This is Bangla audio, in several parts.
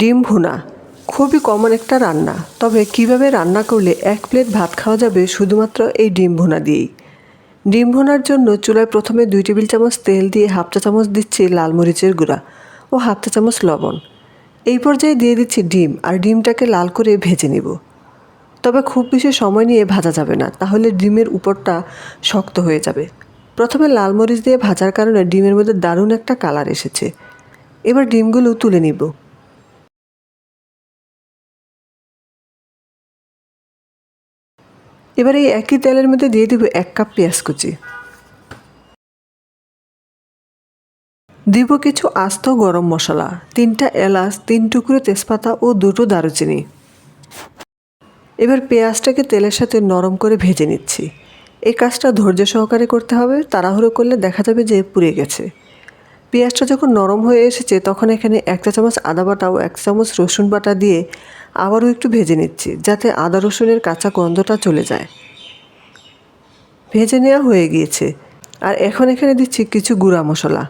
ডিম ভুনা, খুবই কমন একটা রান্না। তবে কীভাবে রান্না করলে এক প্লেট ভাত খাওয়া যাবে শুধুমাত্র এই ডিম ভুনা দিয়েই? ডিম ভুনার জন্য চুলায় প্রথমে দুই টেবিল চামচ তেল দিয়ে হাফ চা চামচ দিচ্ছি লাল মরিচের গুঁড়া ও হাফ চা চামচ লবণ। এই পর্যায়ে দিয়ে দিচ্ছি ডিম আর ডিমটাকে লাল করে ভেজে নিব। তবে খুব বেশি সময় নিয়ে ভাজা যাবে না, তাহলে ডিমের উপরটা শক্ত হয়ে যাবে। প্রথমে লাল মরিচ দিয়ে ভাজার কারণে ডিমের মধ্যে দারুণ একটা কালার এসেছে। এবার ডিমগুলো তুলে নিব। এবার এই একই তেলের মধ্যে দিয়ে দিব এক কাপ পেঁয়াজ কুচি। দিব কিছু আস্ত গরম মশলা, তিনটা এলাচ, তিন টুকরো তেজপাতা ও দুটো দারুচিনি। এবার পেঁয়াজটাকে তেলের সাথে নরম করে ভেজে নিচ্ছি। এই কাজটা ধৈর্য সহকারে করতে হবে, তাড়াহুড়ো করলে দেখা যাবে যে পুড়ে গেছে। পেঁয়াজটা যখন নরম হয়ে এসেছে, তখন এখানে এক চা চামচ আদা বাটা ও এক চামচ রসুন বাটা দিয়ে আবারও একটু ভেজে নিচ্ছি, যাতে আদা রসুনের কাঁচা গন্ধটা চলে যায়। ভেজে নেওয়া হয়ে গিয়েছে। আর এখন এখানে দিচ্ছি কিছু গুঁড়া মশলা।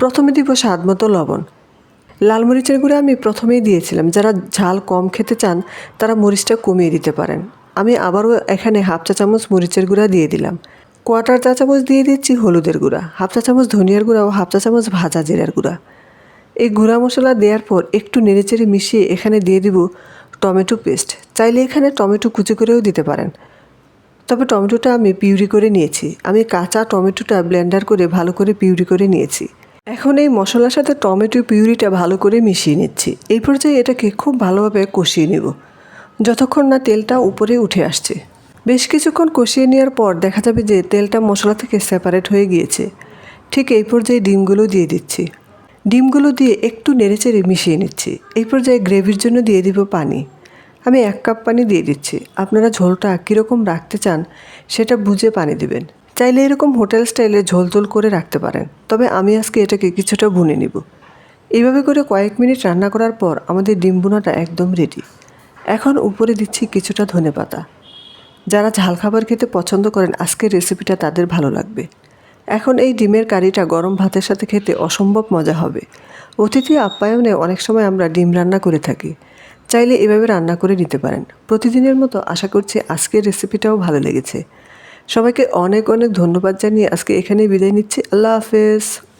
প্রথমে দিব স্বাদ মতো লবণ। লাল মরিচের গুঁড়া আমি প্রথমেই দিয়েছিলাম। যারা ঝাল কম খেতে চান, তারা মরিচটা কমিয়ে দিতে পারেন। আমি আবারও এখানে হাফ চা চামচ মরিচের গুঁড়া দিয়ে দিলাম। কোয়ার্টার চা চামচ দিয়ে দিচ্ছি হলুদের গুঁড়া, হাফ চা চামচ ধনিয়ার গুঁড়া ও হাফ চা চামচ ভাজা জিরার গুঁড়া। এই গুঁড়া মশলা দেওয়ার পর একটু নেড়েচেড়ে মিশিয়ে এখানে দিয়ে দিব টমেটো পেস্ট। চাইলে এখানে টমেটো কুচি করেও দিতে পারেন। তবে টমেটোটা আমি পিউরি করে নিয়েছি। আমি কাঁচা টমেটোটা ব্লেন্ডার করে ভালো করে পিউরি করে নিয়েছি। এখন এই মশলার সাথে টমেটো পিউরিটা ভালো করে মিশিয়ে নিচ্ছি। এই পর্যায়ে এটাকে খুব ভালোভাবে কষিয়ে নেব। যতক্ষণ না তেলটা উপরে উঠে আসছে। বেশ কিছুক্ষণ কষিয়ে নেওয়ার পর দেখা যাবে যে তেলটা মশলা থেকে সেপারেট হয়ে গিয়েছে। ঠিক এই পর্যায়ে ডিমগুলো দিয়ে দিচ্ছি। ডিমগুলো দিয়ে একটু নেড়েচেড়ে মিশিয়ে নিচ্ছি। এই পর্যায়ে গ্রেভির জন্য দিয়ে দিব পানি। আমি এক কাপ পানি দিয়ে দিচ্ছি। আপনারা ঝোলটা কীরকম রাখতে চান সেটা বুঝে পানি দিবেন। চাইলে এরকম হোটেল স্টাইলে ঝোল ঝোল করে রাখতে পারেন। তবে আমি আজকে এটাকে কিছুটা ভুনে নিব। এইভাবে করে কয়েক মিনিট রান্না করার পর আমাদের ডিম বোনাটা একদম রেডি এখন উপরে দিচ্ছি কিছুটা ধনে পাতা যারা ঝাল খাবার খেতে পছন্দ করেন, আজকের রেসিপিটা তাদের ভালো লাগবে। এখন এই ডিমের কারিটা গরম ভাতের সাথে খেতে অসম্ভব মজা হবে। অতিথি আপ্যায়নে অনেক সময় আমরা ডিম রান্না করে থাকি। চাইলে এভাবে রান্না করে নিতে পারেন। প্রতিদিনের মতো আশা করছি আজকের রেসিপিটাও ভালো লেগেছে। সবাইকে অনেক অনেক ধন্যবাদ জানিয়ে আজকে এখানেই বিদায় নিচ্ছি। আল্লাহ হাফেজ।